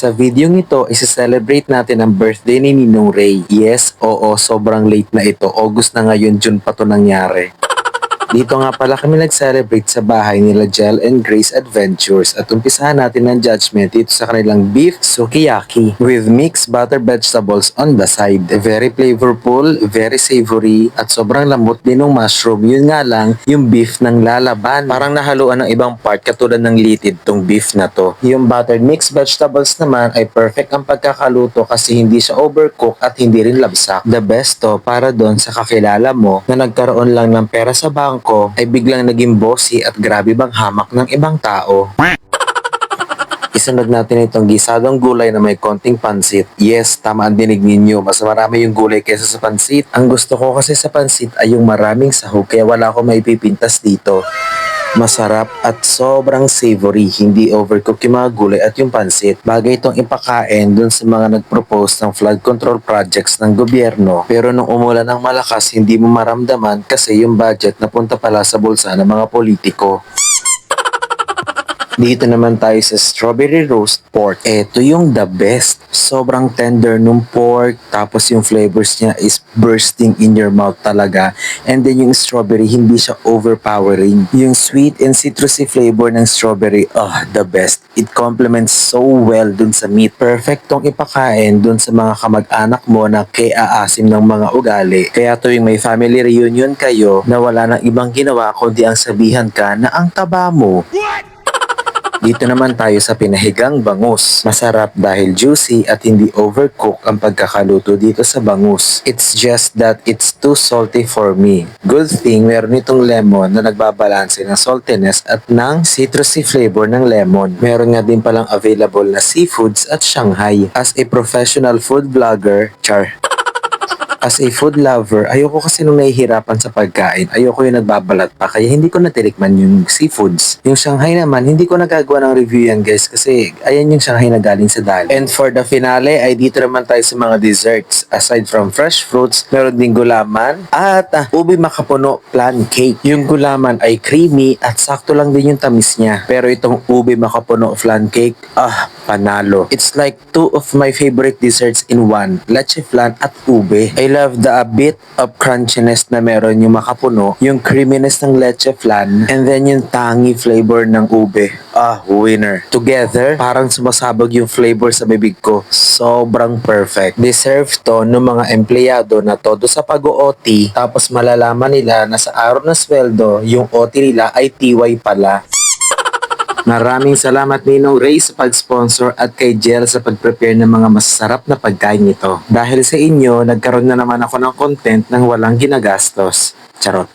Sa video ito, isa-celebrate natin ang birthday ni Ninong Ray. Yes, oo, sobrang late na ito. August na ngayon, June pa to nangyari. Dito nga pala kami nag-celebrate sa bahay nila Jel and Grace Adventures at umpisahan natin ang judgment dito sa kanilang beef sukiyaki with mixed butter vegetables on the side. Very flavorful, very savory at sobrang lambot din ng mushroom. Yun nga lang, yung beef ng lalaban. Parang nahaluan ng ibang part katulad ng litid tong beef na to. Yung buttered mixed vegetables naman ay perfect ang pagkakaluto kasi hindi siya overcook at hindi rin labsak. The best to para doon sa kakilala mo na nagkaroon lang ng pera sa bangko ay biglang naging bossy at grabe bang hamak ng ibang tao. Isunod natin itong gisadong gulay na may konting pansit. Yes, tama ang dinig ninyo. Mas marami yung gulay kaysa sa pansit. Ang gusto ko kasi sa pansit ay yung maraming sahog kaya wala akong maipipintas dito. Masarap at sobrang savory, hindi overcook yung mga gulay at yung pansit. Bagay itong ipakain dun sa mga nag-propose ng flood control projects ng gobyerno. Pero nung umulan ng malakas, hindi mo maramdaman kasi yung budget napunta pala sa bulsa ng mga politiko. Dito naman tayo sa strawberry roast pork. Ito yung the best. Sobrang tender nung pork. Tapos yung flavors niya is bursting in your mouth talaga. And then yung strawberry, hindi siya overpowering. Yung sweet and citrusy flavor ng strawberry, ah, the best. It complements so well dun sa meat. Perfect tong ipakain dun sa mga kamag-anak mo na kaya-asim ng mga ugali. Kaya tuwing may family reunion kayo na wala nang ibang ginawa kundi ang sabihan ka na ang taba mo. Dito naman tayo sa pinahigang bangus. Masarap dahil juicy at hindi overcook ang pagkakaluto dito sa bangus. It's just that it's too salty for me. Good thing meron itong lemon na nagbabalanse ng saltiness at ng citrusy flavor ng lemon. Meron nga din palang available na seafoods at Shanghai. As a professional food vlogger, char. As a food lover, ayoko kasi nung nahihirapan sa pagkain, ayoko yung nagbabalat pa, kaya hindi ko natirikman yung seafoods. Yung Shanghai naman, hindi ko nagagawa ng review yan guys, kasi ayan yung Shanghai na galing sa dali. And for the finale, ay dito naman tayo sa mga desserts. Aside from fresh fruits, meron din gulaman at ah, ubi makapuno plan cake. Yung gulaman ay creamy at sakto lang din yung tamis niya. Pero itong ubi makapuno flan cake, ah, panalo. It's like two of my favorite desserts in one, leche flan at ube. I love the a bit of crunchiness na meron yung makapuno, yung creaminess ng leche flan, and then yung tangy flavor ng ube. Ah, winner. Together, parang sumasabog yung flavor sa bibig ko. Sobrang perfect. Deserve to ng mga empleyado na todo sa pag-OT, tapos malalaman nila na sa araw na sweldo, yung OT nila ay TY pala. Maraming salamat Ninong Ray sa pag-sponsor at kay Jel sa pag-prepare ng mga masarap na pagkain nito. Dahil sa inyo, nagkaroon na naman ako ng content ng walang ginagastos. Charot.